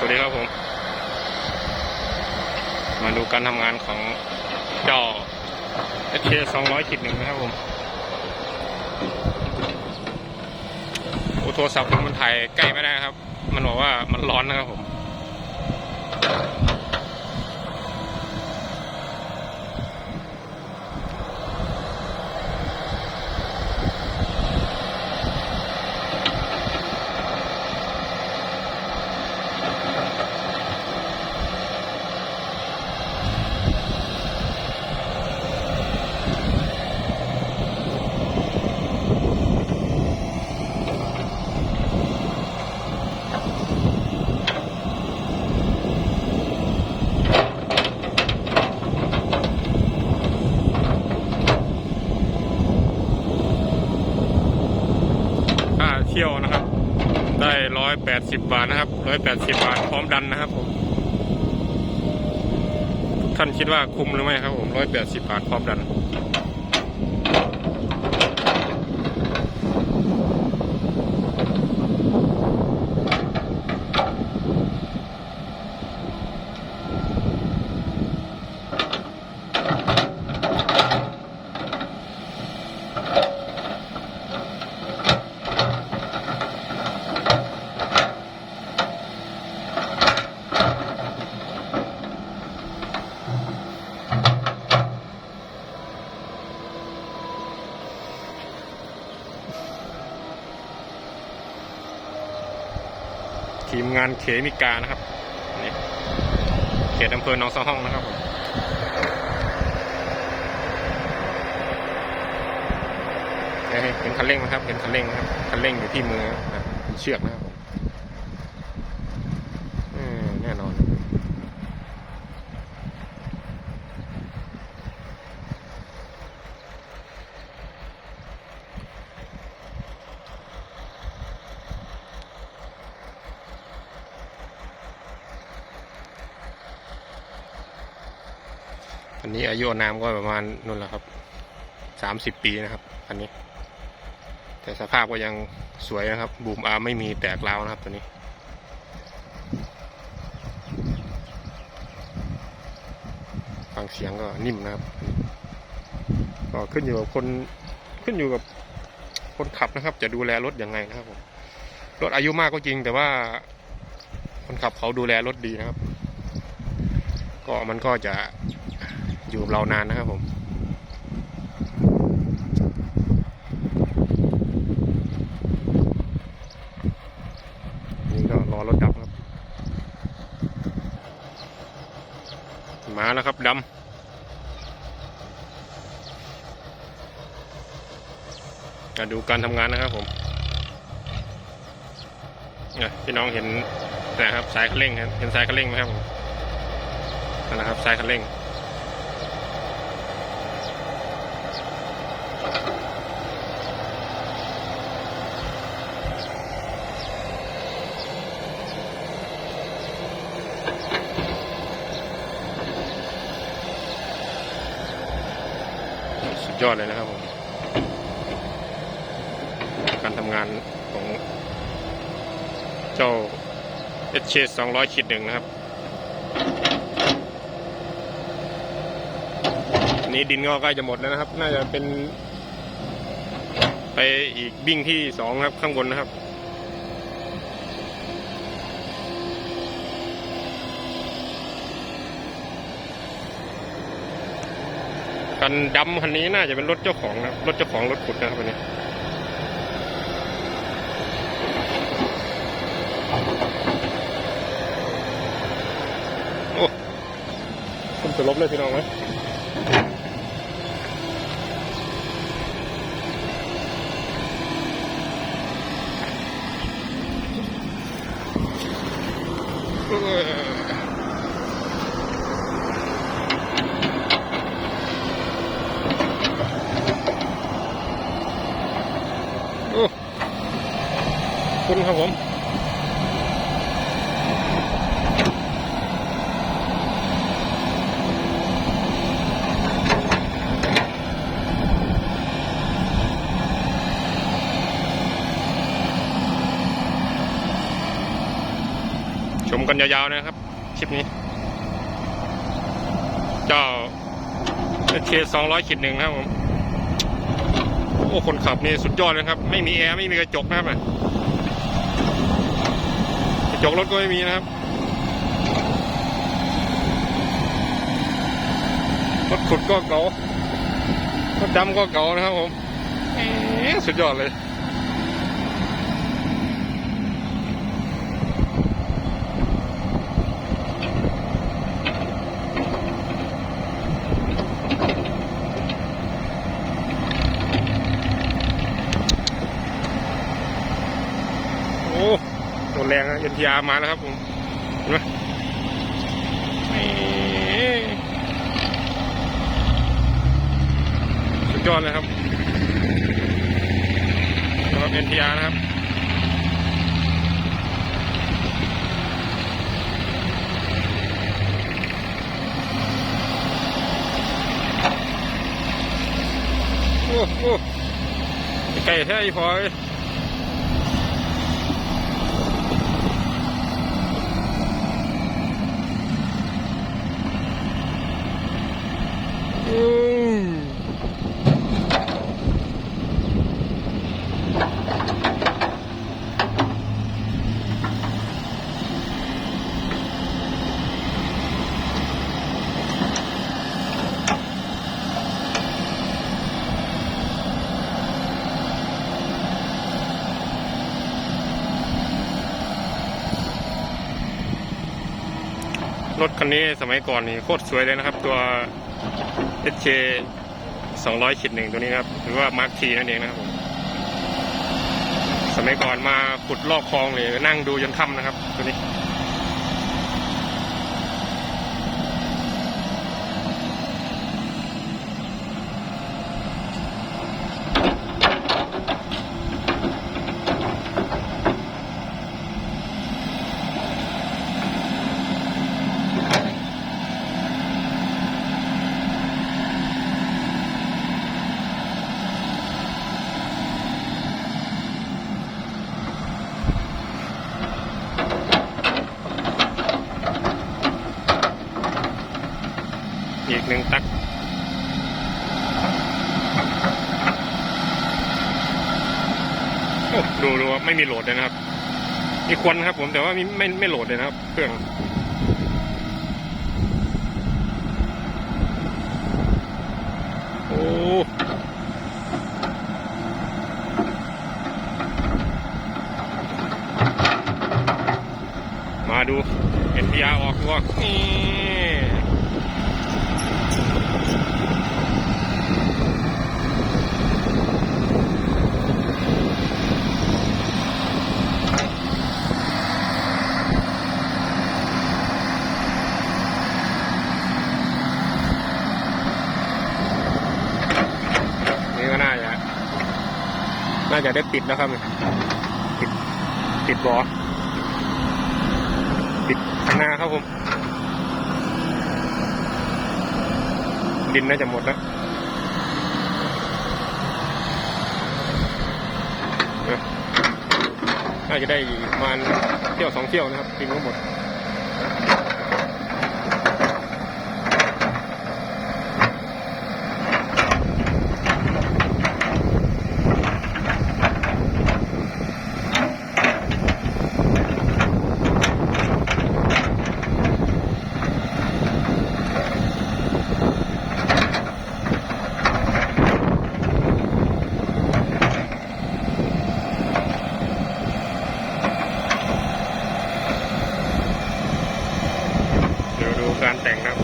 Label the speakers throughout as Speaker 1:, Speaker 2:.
Speaker 1: สวัสดีครับผม มาดูการทำงานของเจ้า h อสองร้อยจุดหนึ่งนะครับผมโอ้โทรศัพท์มันถ่ายใกล้ไม่ได้ครับ มันบอกว่ามันร้อนนะครับผม ค่าเที่ยวนะครับ ได้ ร้อยแปดสิบบาทนะครับร้อยแปดสิบบาทพร้อมดันนะครับผมท่านคิดว่าคุ้มหรือไม่ครับผมร้อยแปดสิบบาทพร้อมดัน ทีมงานเขมิกานะครับนี่เขตอำเภอหนองสองห้องนะครับผมเอ้ยเห็นคันเร่งไหมครับเห็นคันเร่งครับคันเร่งอยู่ที่มือนะเชือกนะครับผมอืมแน่นอน อันนี้อายุนามก็ประมาณนู่นแหละครับสามสิบปีนะครับ อันนี้ แต่สภาพก็ยังสวยนะครับ บูมอาร์ไม่มีแตกร้าวนะครับตัวนี้ ฟังเสียงก็นิ่มนะครับ ก็ขึ้นอยู่กับคนขึ้นอยู่กับคนขับนะครับ จะดูแลรถยังไงนะครับผมรถอายุมากก็จริง แต่ว่า คนขับเขาดูแลรถดีนะครับ ก็มันก็จะ อยู่เรานานนะครับผม นี่ก็รอรถดับครับ มาแล้วครับดำมาดูการทำงานนะครับผมพี่น้องเห็นนะครับสายคันเร่งครับเห็นสายคันเร่งไหมครับผมนั่นแหละครับสายคันเร่ง ยอดเลยนะครับผม การทำงานของเจ้า h อสองร้อยขีดหนึ่งนะครับ นี้ดินก็ใกล้จะหมดแล้วนะครับ น่าจะเป็น ไปอีกบิ้งที่สองครับข้างบนนะครับันดำคันนี้น่าจะเป็นรถเจ้าของนะครับรถเจ้าของรถขุดนะครับวันนี้โอ้คุณจะลบเลยพี่น้องไหมเออ โอ้ คุณครับผมชมกันยาวๆนะครับ คลิปนี้ เจ้าเคสองร้อยขีดหนึ่งนะครับผม โอ้ คนขับนี่สุดยอดเลยครับ ไม่มีแอร์ ไม่มีกระจกนะครับ จกรถก็ไม่มีนะครับ รถขุดก็เก่ารถดำก็เก่านะครับผมสุดยอดเลย โอ้ตัวแรงนะเอ็น ทีอามาแล้วครับผมเห็นไหมนี่สุดยอดเลยครับสำหรับเอ็นทีอาร์นะครับโอ้โหไก่แท้อีพอเอ้ย อืม รถคันนี้สมัยก่อนนี่โคตรสวยเลยนะครับ ตัว SK 200ขีดหนึ่งตัวนี้นะครับหรือว่า Mark T นั่นเองนะครับผมสมัยก่อนมาขุดลอกคลองเลยนั่งดูจนค่ำนะครับ ตัวนี้ ดูดูว่าไม่มีโหลดเลยนะครับ มีควันครับ ผมแต่ว่าไม่ไม่ไม่โหลดเลยนะครับ เครื่องโอ้มาดู NPR ออกตัวนี่นี่ก็น่าจะ น่าจะ ได้ปิดแล้วครับปิดปิดบอปิดข้างหน้าครับผม ดินน่าจะหมดแล้วเนอะน่าจะได้ประมาณเที่ยวสองเที่ยวนะครับดินก็หมด เดี๋ยวดูการแต่งนะครับ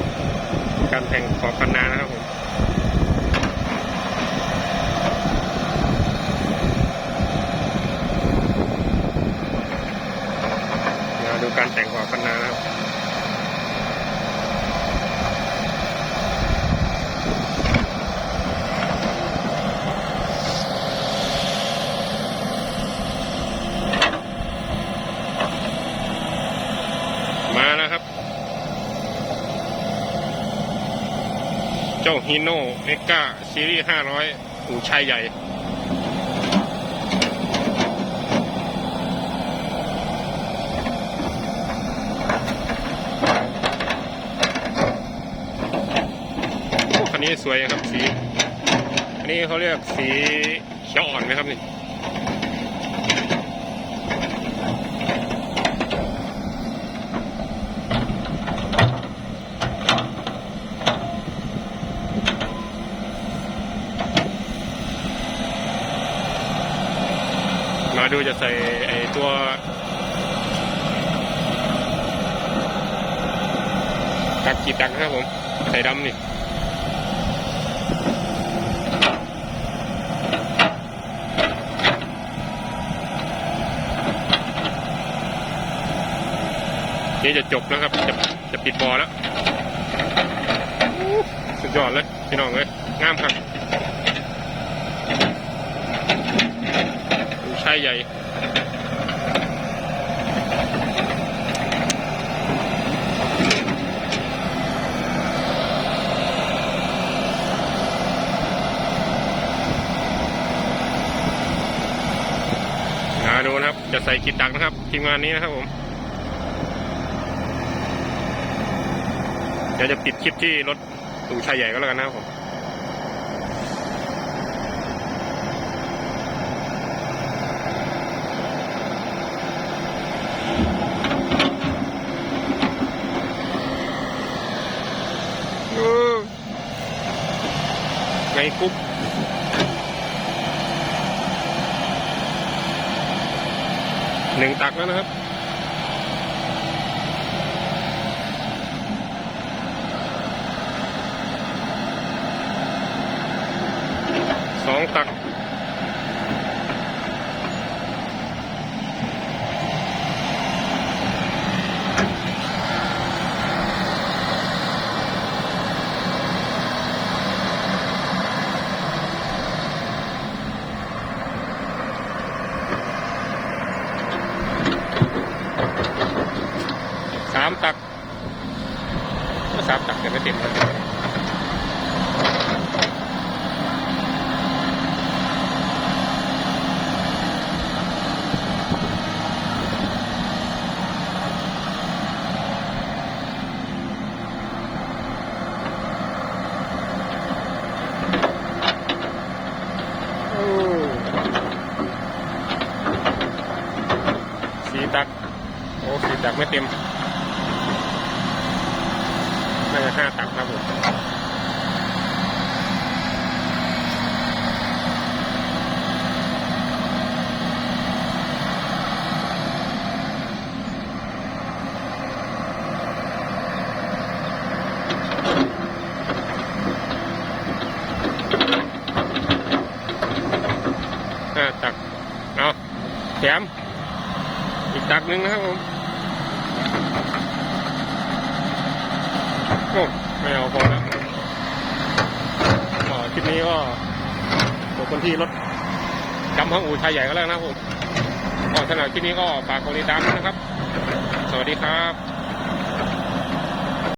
Speaker 1: การแต่งขอบคันนานะครับผมเดี๋ยวดูการแต่งขอบคันนา เจ้าฮีโน่เมกาซีรีส์ห้าร้อยหูชายใหญ่ คันนี้สวยครับสี อันนี้เขาเรียกสีเขียวอ่อนไหมครับนี่ ดูจะใส่ไอตัวตักกี่ตักครับผม ใส่ดำนี่นี่จะจบแล้วครับ จะจะปิดบอแล้ว สุดยอดเลย พี่น้องเลยงามครับดูชายใหญ่ มาดูนะครับ จะใส่กิดดักนะครับ ทีมงานนี้นะครับผม เดี๋ยวจะปิดคลิปที่รถตู่ชายใหญ่ก็แล้วกันนะครับผม เออไง กุ๊บหนึ่งตักแล้วนะครับ สองตัก ก็สามตักแต่ไม่เต็มเลยสีตัก โอ้สีตักไม่เต็ม น่าจะห้าตักครับผมห้าตัก เอาแถมอีกตักหนึ่งนะครับผม โอ้ ไม่เอาพอแล้วคลิปนี้ก็ผมคนที่รถจำห้องอู่ชายใหญ่ก็แล้วนะผมก็สำหรับคลิปนี้ก็ฝากกดติดตามนะครับ สวัสดีครับ